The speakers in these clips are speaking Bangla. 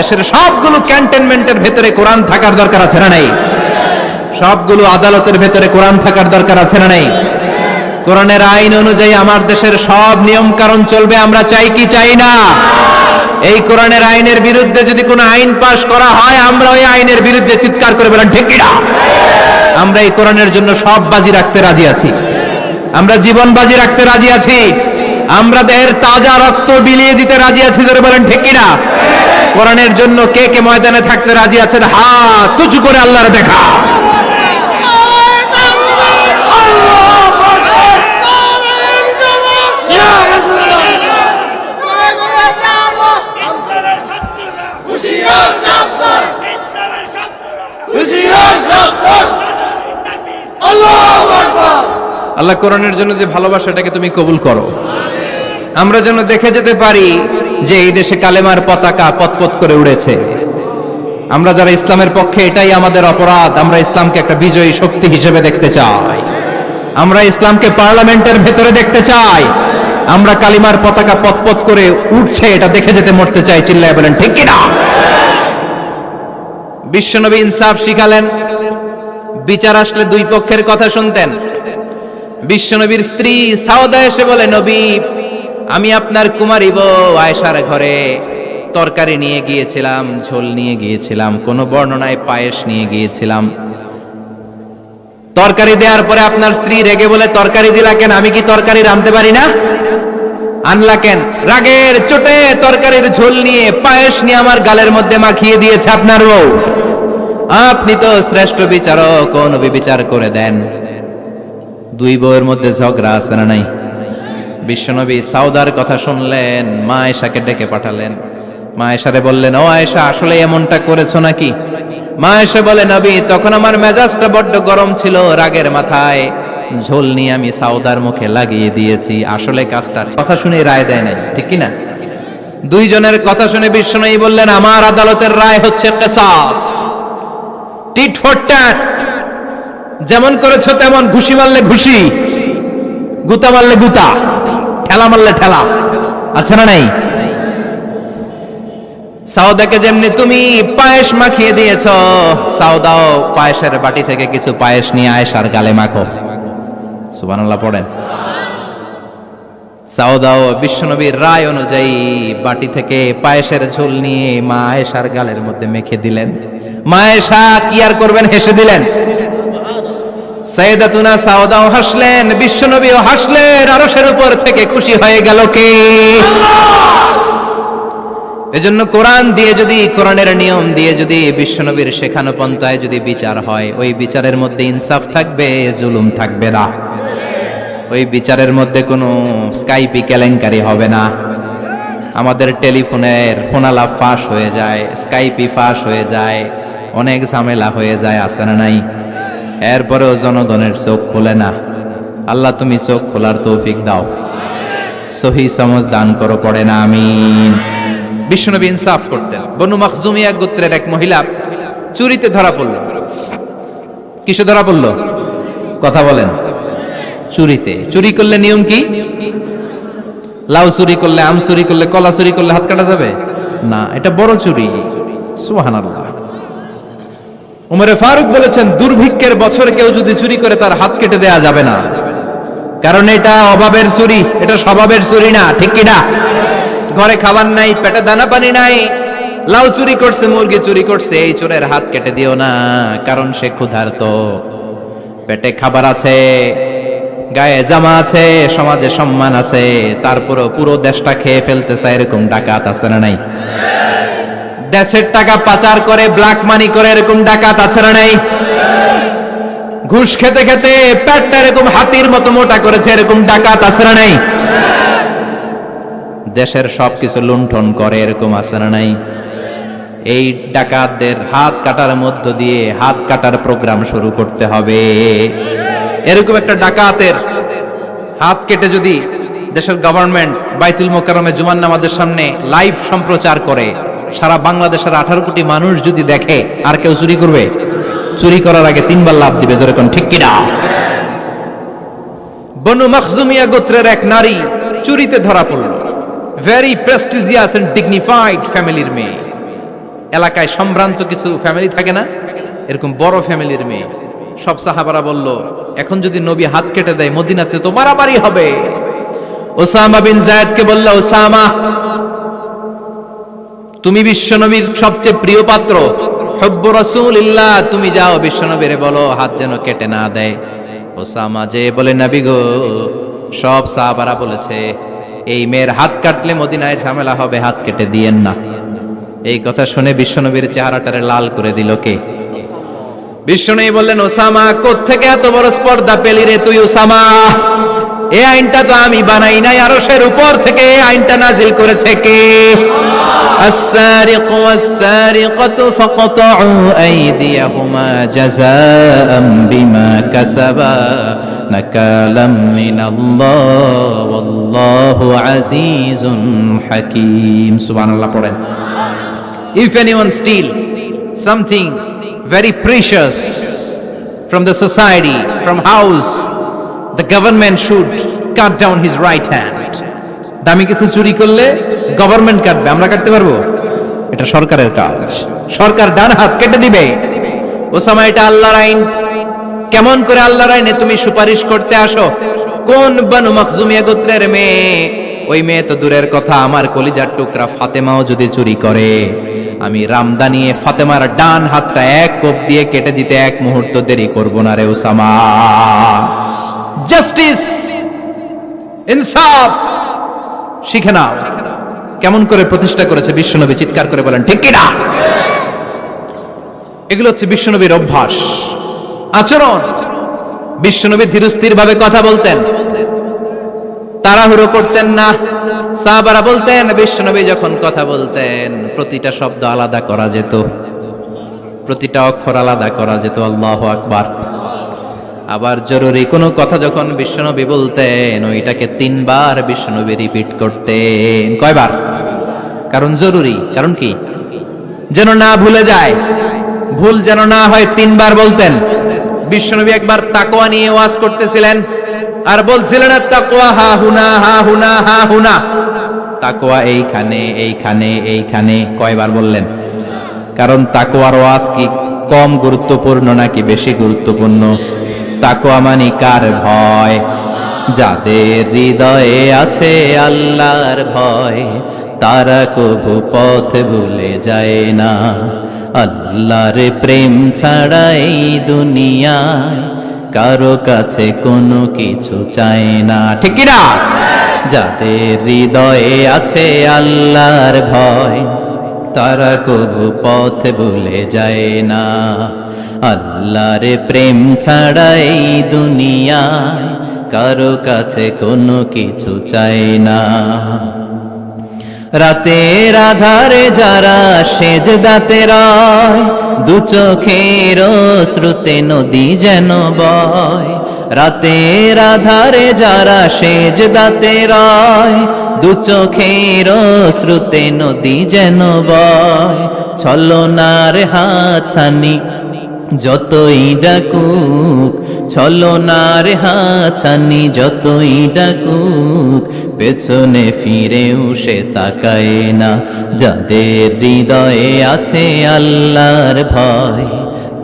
দেশের সবগুলো ক্যান্টনমেন্টের ভেতরে কোরআন থাকার দরকার আছে না নাই? সবগুলো আদালতের ভেতরে কোরআন থাকার দরকার আছে না নাই? কোরআনের আইন অনুযায়ী আমার দেশের সব নিয়ম কারণ চলবে, আমরা চাই কি চাই না? এই কোরআনের আইনের বিরুদ্ধে যদি কোনো আইন পাশ করা হয়, আমরা ওই আইনের বিরুদ্ধে চিৎকার করে বলেন ঠিক কিনা আমরা এই কোরআনের জন্য সব বাজি রাখতে রাজি আছি। আমরা জীবন বাজি রাখতে রাজি আছি। আমরা দেহের তাজা রক্ত বিলিয়ে দিতে রাজি আছি যারা বলেন, ঠিক কিনা? কোরআনের জন্য কে কে ময়দানে থাকতে রাজি আছেন? হা তুচু করে আল্লাহর দেখা ইসলামের শত্রুরা হুশিয়ার সাবধান ইসলামের শত্রুরা হুশিয়ার সাবধান তাকবীর আল্লাহু আকবার আল্লাহ কোরআনের জন্য যে ভালোবাসাটাকে তুমি কবুল করো। আমরা যেন দেখে যেতে পারি যে এই দেশে কালেমার পতাকা পতপত করে উড়েছে। আমরা যারা ইসলামের পক্ষে এটাই আমাদের অপরাধ, আমরা ইসলামকে একটা বিজয়ী শক্তি হিসেবে দেখতে চাই। আমরা ইসলামকে পার্লামেন্টের ভেতরে দেখতে চাই। আমরা কালিমার পতাকা পতপত করে উঠছে এটা দেখে যেতে মরতে চাই, চিল্লায় বলেন, ঠিক কিনা? বিশ্বনবী ইনসাফ শিখালেন, বিচার আসলে দুই পক্ষের কথা শুনতেন। বিশ্বনবীর স্ত্রী সাউদা এসে বলে, নবী, আমি আপনার কুমারী বউ আয়েশার ঘরে তরকারি নিয়ে গিয়েছিলাম, ঝোল নিয়ে গিয়েছিলাম, কোন বর্ণনায় পায়েস নিয়ে গিয়েছিলাম। তরকারি দেওয়ার পরে আপনার স্ত্রী রেগে বলে, তরকারি দিলা কেন? আমি কি তরকারি রাঁধতে পারি না? আনলা কেন? রাগের চোটে তরকারির ঝোল নিয়ে পায়েস নিয়ে আমার গালের মধ্যে মাখিয়ে দিয়েছে আপনার বউ। আপনি তো শ্রেষ্ঠ বিচারক কোন বিচার করে দেন। দুই বউয়ের মধ্যে ঝগড়া আছে না নাই? বিশ্বনবী সাউদার কথা শুনলেন, মা আয়েশাকে ডেকে পাঠালেন। মা আয়েশারে বললেন, ও আয়েশা, আসলে এমনটা করেছ নাকি? মা আয়েশা বলে, নবী, তখন আমার মেজাজটা বড্ড গরম ছিল রাগের মাথায়। ঝোল নিয়ে আমি সাউদার মুখে লাগিয়ে দিয়েছি, আসলে কাজটা কথা শুনে রায় দেয় নাই, ঠিক কি না দুইজনের কথা শুনে বিশ্বনবী বললেন, আমার আদালতের রায় হচ্ছে টিট ফর ট্যাট যেমন করেছ তেমন ঘুষি মারলে ঘুষি, গুতা মারলে গুতা, ঠেলা মারলে ঠেলা। আচ্ছা না নাই? সাউদাকে যেমনি তুমি পায়েস মাখিয়ে দিয়েছ সাউদাও পায়েসের বাটি থেকে কিছু পায়েস নিয়ে আয়েশার গালে মাখো। সুবহানাল্লাহ পড়েন। সাউদাও বিশ্বনবীর রায় অনুযায়ী বাটি থেকে পায়েসের ঝোল নিয়ে মা আয়েশার গালের মধ্যে মেখে দিলেন। মা আয়েশা কি আর করবেন হেসে দিলেন? সৈয়দাতুনা সাউদাও হাসলেন বিশ্বনবীও হাসলেন আরশের উপর থেকে খুশি হয়ে গেল কে? এজন্য কোরআন দিয়ে যদি কোরআনের নিয়ম দিয়ে যদি বিশ্বনবীর শেখানো পন্থায় যদি বিচার হয় ওই বিচারের মধ্যে ইনসাফ থাকবে জুলুম থাকবে না। ওই বিচারের মধ্যে কোনো স্কাইপি কেলেঙ্কারি হবে না। আমাদের টেলিফোনের ফোনালাপ ফাঁস হয়ে যায় স্কাইপি ফাঁস হয়ে যায় অনেক ঝামেলা হয়ে যায় আসে না নাই? এরপরেও জনগণের চোখ খোলে না। আল্লাহ তুমি চোখ খোলার তৌফিক দাও। সহি সমজ দান করো, পড়ে না, আমিন। বিশ্বনবী ইনসাফ করতেন। বনু মখজুমিয়া গোত্রের এক মহিলা চুরিতে ধরা পড়ল। কিসে ধরা পড়ল? কথা বলেন। চুরিতে। চুরি করলে নিয়ম কি? লাউ চুরি করলে আম চুরি করলে কলা চুরি করলে হাত কাটা যাবে? না, এটা বড় চুরি। সুবহানাল্লাহ। উমরে ফারুক বলেছেন, দুর্ভিক্ষের বছর কেউ যদি চুরি করে তার হাত কেটে দেয়া যাবে না। কারণ এটা অভাবের চুরি, এটা স্বভাবের চুরি না, ঠিক কি না? ঘরে খাবার নাই, পেটে দানা পানি নাই, লাউ চুরি করছে, মুরগি চুরি করছে, এই চোরের হাত কেটে দিও না, কারণ সে ক্ষুধার্ত। পেটে খাবার আছে, গায়ে জামা আছে, সমাজে সম্মান আছে, তারপরও পুরো দেশটা খেয়ে ফেলতে এরকম ডাকাত আছে না নাই? দেশের টাকা পাচার করে ব্ল্যাক মানি করে এরকম ডাকাত আছে না নাই? ঘুষ খেতে খেতে পেটটা এরকম হাতির মতো মোটা করেছে, এরকম ডাকাত আছে না নাই? দেশের সবকিছু লুণ্ঠন করে, এরকম আছে না নাই? এই ডাকাতদের হাত কাটার মধ্য দিয়ে হাত কাটার প্রোগ্রাম শুরু করতে হবে। এরকম একটা ডাকাতের হাত কেটে যদি দেশের গভর্নমেন্ট বাইতুল মোকারমে জুমান নামাজের সামনে লাইভ সম্প্রচার করে সারা বাংলাদেশের আঠারো কোটি মানুষ যদি দেখে, আর কেউ চুরি করবে? চুরি করার আগে তিনবার লাভ দিবে যেরকম ঠিক কিনা? বনু মখজুমিয়া গোত্রের এক নারী চুরিতে ধরা পড়ল। ভেরি প্রেস্টিজিয়াস এন্ড ডিগনিফাইড ফ্যামিলির মেয়ে। এলাকায় সম্ভ্রান্ত কিছু ফ্যামিলি থাকে না? এরকম বড় ফ্যামিলির মেয়ে। সব সাহাবারা বলল, এখন যদি নবী হাত কেটে দেয়, মদিনাতে তো মারামারি হবে। ওসামা বিন জায়েদকে বলল, ওসামা তুমি বিশ্বনবীর সবচেয়ে প্রিয় পাত্র। হব্ব রাসূলিল্লাহ, তুমি যাও বিশ্বনবীরে বলো, হাত যেন কেটে না দেয়। ওসামা যে বলে, নাবি গো, সব সাহাবারা বলেছে, এই মেয়ের হাত কাটলে মদিনায় ঝামেলা হবে, হাত কেটে দিয়েন না। এই কথা শুনে বিশ্বনবীর চেহারাটারে লাল করে দিল কে? বিশ্বনবী বললেন, ওসামা, কোত্থেকে এত বড় স্পর্ধা পেলি রে তুই, ওসামা? এই আইনটা তো আমি বানাই নাই আরশের উপর থেকে এই আইনটা নাজিল করেছে কে السارق والسارقة فقطعوا أيديهما جزاء بما كسبا نكالا من الله والله عزيز حكيم سبحان الله পড়েন If anyone steal something very precious from the society, from house, the government should cut down his right hand. দামি কিছু চুরি করলে গভর্নমেন্ট কাটবে, আমরা কাটতে পারব? এটা সরকারের কাজ। সরকার ডান হাত কেটে দিবে। ওসামা, এটা আল্লাহর আইন। কেমন করে আল্লাহর আইনে তুমি সুপারিশ করতে আসো? কোন বানু মখজুমিয়া গোত্রের মেয়ে? ওই মেয়ে তো দূরের কথা, আমার কলিজার টুকরা ফাতেমাও যদি চুরি করে, আমি রামদানিয়ে ফাতেমার ডান হাতটা এক কোপ দিয়ে কেটে দিতে এক মুহূর্ত দেরি করব না রে ওসামা। জাস্টিস ইনসাফ শিখে নাও। কেমন করে প্রতিষ্ঠা করেছে বিশ্বনবী? চিৎকার করে বলেন, ঠিক কিনা? এগুলো হচ্ছে বিশ্বনবীর অভ্যাস। আচরণ। বিশ্বনবী ধীরস্থির ভাবে কথা বলতেন। তাড়াহুড়ো করতেন না। সাহাবারা বলতেন, বিশ্বনবী যখন কথা বলতেন, প্রতিটা শব্দ আলাদা করা যেত। প্রতিটা অক্ষর আলাদা করা যেত। আল্লাহ আকবার। আবার জরুরি কোনো কথা যখন বিশ্বনবী বলতেন, ওইটাকে তিনবার বিশ্বনবী রিপিট করতেন। কয়বার? কারণ জরুরি। কারণ কি? যেন না ভুলে যায়। ভুল যেন না হয় তিনবার বলতেন। বিশ্বনবী একবার তাকোয়া নিয়ে ওয়াজ করতেছিলেন আর বলছিলেন তাকোয়া হা হুনা হা হুনা হা হুনা। তাকোয়া এইখানে এইখানে এইখানে কয়বার বললেন? কারণ তাকোয়ার ওয়াজ কি কম গুরুত্বপূর্ণ নাকি বেশি গুরুত্বপূর্ণ? তাকোয়া মানি কার ভয়? যাদের হৃদয়ে আছে আল্লাহর ভয়, তারা কবু পথ ভুলে যায় না। আল্লাহর প্রেম ছাড়া এই দুনিয়ায় কারও কাছে কোনো কিছু চায় না। ঠিক কি না যাদের হৃদয়ে আছে আল্লাহর ভয়, তারা কবু পথ ভুলে যায় না। আল্লাহর প্রেম ছাড়া এই দুনিয়ায় কারও কাছে কোনো কিছু চায় না। রাতের আধারে যারা সেজ দাতে রয়, দু চোখের শ্রুতে নদী যেন বয়। রাতের আধারে যারা সেজ দাতে রয়, দু চোখের শ্রুতে নদী যেন বয়। ছলনার হাছানি যতই ডাকুক, ছলনার হাছানি যতই ডাকুক, পেছনে ফিরেও সে তাকায় না। যাদের হৃদয়ে আছে আল্লাহর ভয়,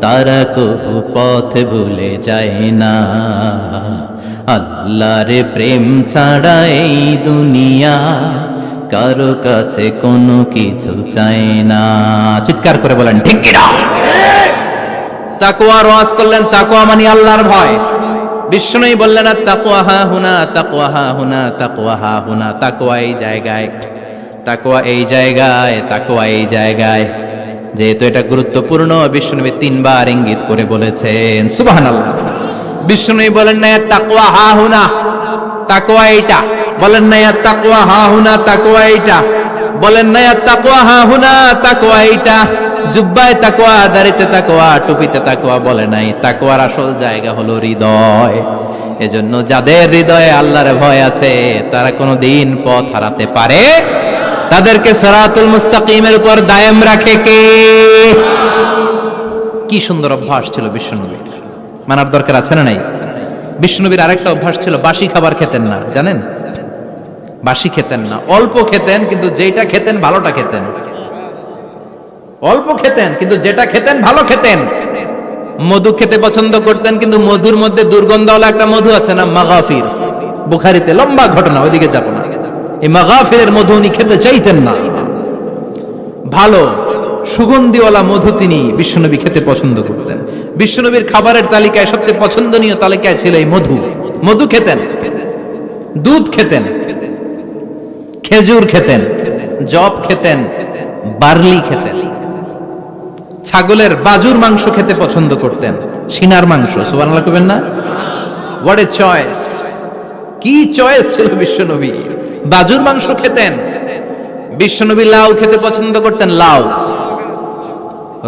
তারা কবু পথ ভুলে যায় না। আল্লাহর প্রেম ছাড়া এই দুনিয়া কারও কাছে কোনো কিছু চায় না। চিৎকার করে বলেন, ঠিক কিনা? তাকোয়া রওয়াজ করলেন তাকোয়া মানে আল্লাহর ভয়। বিষ্ণুই বললেন আর তাকোয়া হা হুনা তাকোয়া হা হুনা তাকোয়া হা হুনা তাকোয়া এই জায়গায় তাকোয়া এই জায়গায় তাকোয়া এই জায়গায়। যেহেতু এটা গুরুত্বপূর্ণ বিষ্ণুনবী তিনবার ইঙ্গিত করে বলেছেন, সুবহানাল্লাহ। বিষ্ণুনবী বলেন, না তাকোয়া হা হুনা তাকোয়া এইটা। বলেন, না তাকোয়া হা হুনা তাকোয়া এইটা। বলেন না তাকোয়া হা হুনা তাকোয়া এইটা। জুব্বায় তাকোয়া দাড়িতে তাকোয়া টুপিতে তাকোয়া বলে নাই। তাকোয়ার আসল জায়গা হলো হৃদয়। এজন্য যাদের হৃদয়ে আল্লাহর ভয় আছে, তারা কোনো দিন পথ হারাতে পারে তাদেরকে সরাতুল মুস্তাকিমের উপর দায়েম রাখে কে? কি সুন্দর অভ্যাস ছিল বিশ্বনবীর। মানার দরকার আছে না নাই? বিষ্ণুনবীর আরেকটা অভ্যাস ছিল, বাসি খাবার খেতেন না, জানেন? বাসি খেতেন না। অল্প খেতেন, কিন্তু যেটা খেতেন, ভালোটা খেতেন। অল্প খেতেন, কিন্তু যেটা খেতেন, ভালো খেতেন। মধু খেতে পছন্দ করতেন, কিন্তু মধুর মধ্যে দুর্গন্ধওয়ালা একটা মধু আছে না, মাগাফির। বুখারিতে লম্বা ঘটনা, ওইদিকে যাব না। এই মাগাফিরের মধু উনি খেতে চাইতেন না। ভালো, সুগন্ধিওয়ালা মধু তিনি বিশ্বনবী খেতে পছন্দ করতেন। বিশ্বনবীর খাবারের তালিকায় সবচেয়ে পছন্দনীয় তালিকায় ছিল এই মধু। মধু খেতেন, দুধ খেতেন। খেজুর খেতেন, জব খেতেন, বার্লি খেতেন। ছাগলের বাজুর মাংস খেতে পছন্দ করতেন, সিনার মাংস, সুবহানাল্লাহ কবেন না? হোয়াট এ চয়েস কি চয়েস ছিল বিশ্বনবী? বাজুর মাংস খেতেন, বিশ্বনবী লাউ খেতে পছন্দ করতেন, লাউ।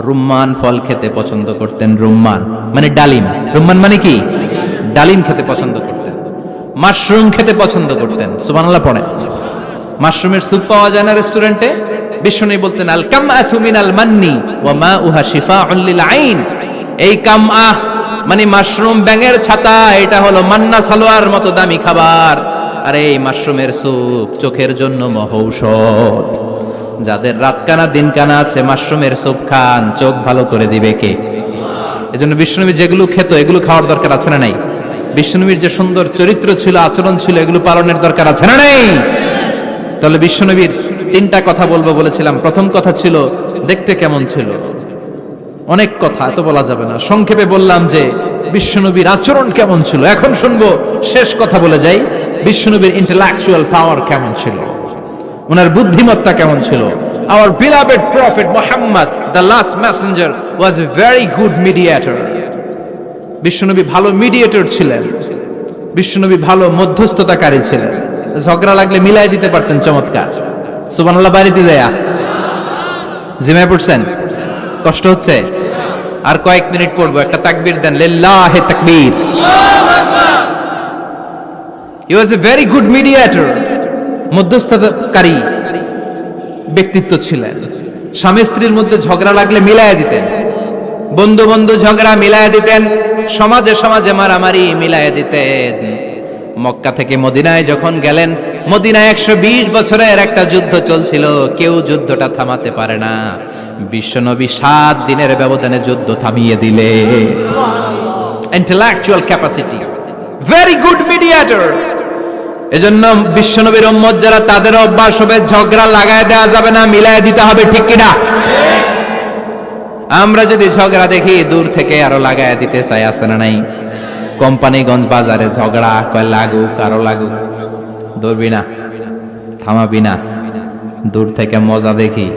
রুম্মান ফল খেতে পছন্দ করতেন, রুম্মান মানে ডালিম। রুম্মান মানে কি? ডালিম খেতে পছন্দ করতেন। মাশরুম খেতে পছন্দ করতেন, সুবহানাল্লাহ পড়েন। মাশরুমের স্যুপ পাওয়া যায় না রেস্টুরেন্টে বিশ্বনবী বলতেন আল কাম কামআতু মিনাল মান্নি ওয়া মাউহা শিফাউন লিল আইন। এই কামআহ মানে মাশরুম ব্যাঙের ছাতা, এটা হলো মান্না সালোয়ার মতো দামি খাবার। আর এই মাশরুমের স্যুপ চোখের জন্য মহৌষধ। যাদের রাত কানা দিন কানা আছে, মাশরুমের স্যুপ খান, চোখ ভালো করে দিবে কে? এজন্য বিষ্ণুনবী যেগুলো খেত, এগুলো খাওয়ার দরকার আছে না নাই? বিষ্ণুনবীর যে সুন্দর চরিত্র ছিল, আচরণ ছিল, এগুলো পালনের দরকার আছে না নাই? তাহলে বিশ্বনবীর তিনটা কথা বলব বলেছিলাম। প্রথম কথা ছিল, দেখতে কেমন ছিল? অনেক কথা, এত বলা যাবে না। সংক্ষেপে বললাম যে, বিশ্বনবীর আচরণ কেমন ছিল? এখন শুনব, শেষ কথা বলে যাই। বিশ্বনবীর ইন্টেলেকচুয়াল পাওয়ার কেমন ছিল? ওনার বুদ্ধিমত্তা কেমন ছিল? Our beloved prophet Muhammad, the last messenger, was a very good mediator. বিশ্বনবী ভালো মিডিয়েটর ছিলেন। বিশ্বনবী ভালো মধ্যস্থতাকারী ছিলেন। ঝগড়া লাগলে মিলাই দিতে পারতেন চমৎকার। সুবহানাল্লাহ বাড়িতে দেয়া জিমায় পড়ছেন? কষ্ট হচ্ছে? আর কয়েক মিনিট পড়ব, একটা তাকবীর দেন, লিল্লাহে তাকবীর। He was a very good mediator মধ্যস্থতাকারী ব্যক্তিত্ব ছিলেন। স্বামী স্ত্রীর মধ্যে ঝগড়া লাগলে মিলায় দিতেন। বন্ধু বন্ধু ঝগড়া মিলায় দিতেন, সমাজে সমাজে মারামারি মিলায় দিতেন। মক্কা থেকে মদিনায় যখন গেলেন, মদিনায় একশো বিশ বছরের একটা যুদ্ধ চলছিল, কেউ যুদ্ধটা থামাতে পারে না। বিশ্বনবী সাত দিনের ব্যবধানে যুদ্ধ থামিয়ে দিলে। Intellectual capacity very good mediator এজন্য বিশ্বনবীর উম্মত যারা, তাদের অভ্যাস হবে, ঝগড়া লাগায় দেওয়া যাবে না, মিলায় দিতে হবে, ঠিক কিনা আমরা যদি ঝগড়া দেখি, দূর থেকে আরও লাগায় দিতে চাই, আছে না নাই? কোম্পানিগঞ্জ বাজারে ঝগড়া, কয় লাগুক কারও লাগুক ধরবি না, থামাবি না। দূর থেকে মজা দেখি,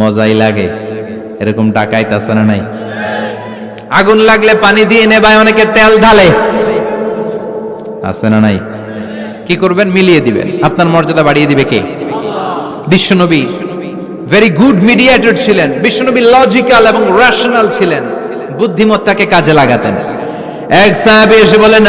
মজাই লাগে। এরকম ডাকাইত আছে না নাই? আগুন লাগলে পানি দিয়ে নেবায়, অনেকে তেল ঢালে। আছে না নাই? কি করবেন? মিলিয়ে দিবেন। আপনার মর্যাদা বাড়িয়ে দিবে কে? বিশ্বনবী। ভেরি গুড মিডিয়েটর ছিলেন। বিশ্বনবী লজিক্যাল এবং রেশনাল ছিলেন। বুদ্ধিমত্তাকে কাজে লাগাতেন। এক সাহাবি এসে বলেন